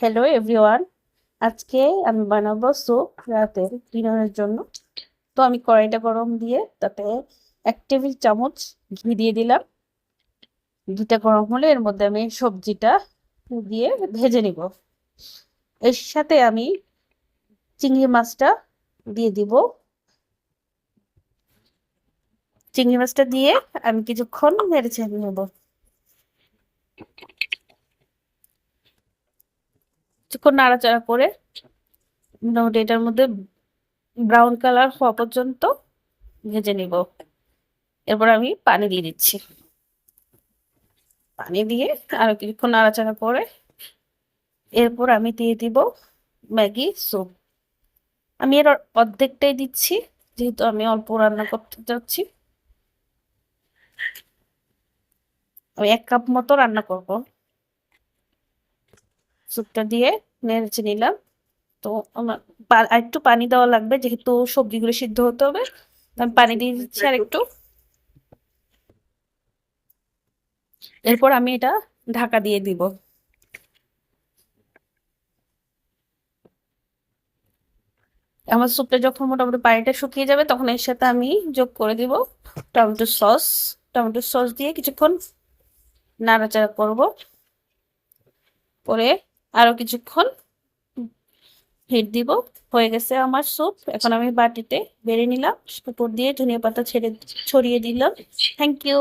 Hello everyone আজকে আমি বানাবো স্যুপ রাতের ডিনারের জন্য। তো আমি কড়াইটা গরম দিয়ে তাতে এক টেবিল চামচ ঘি দিয়ে দিলাম। ঘিটা গরম হলে এর মধ্যে আমি সবজিটা দিয়ে ভেজে নিব। এর সাথে আমি চিংড়ি মাছটা দিয়ে দিব। চিংড়ি মাছটা দিয়ে আমি কিছুক্ষণ ছেড়ে নেব। কিছুক্ষণ নাড়াচাড়া করে মোটামুটি এটার মধ্যে ব্রাউন কালার হওয়া পর্যন্ত ভেজে নিব। এরপর আমি পানি দিয়ে দিচ্ছি। পানি দিয়ে আরও কিছুক্ষণ নাড়াচাড়া করে এরপর আমি দিয়ে দিব ম্যাগি স্যুপ আমি এর অর্ধেকটাই দিচ্ছি, যেহেতু আমি অল্প রান্না করতে যাচ্ছি আমি এক কাপ মতো রান্না করব। স্যুপটা দিয়ে নেড়েচে নিলাম। তো আমার একটু পানি দেওয়া লাগবে, যেহেতু সবজিগুলো সিদ্ধ হতে হবে। আমি পানি দিয়ে দিচ্ছি আর একটু। এরপর আমি এটা ঢাকা দিয়ে দিব। আমার স্যুপটা যখন মোটামুটি পানিটা শুকিয়ে যাবে, তখন এর সাথে আমি যোগ করে দিব টমেটো সস। টমেটো সস দিয়ে কিছুক্ষণ নাড়াচাড়া করব। পরে আরও কিছুক্ষণ হিট দিব। হয়ে গেছে আমার স্যুপ এখন আমি বাটিতে বেড়ে নিলাম। উপর দিয়ে ধনিয়া পাতা ছেড়ে ছড়িয়ে দিলাম। Thank you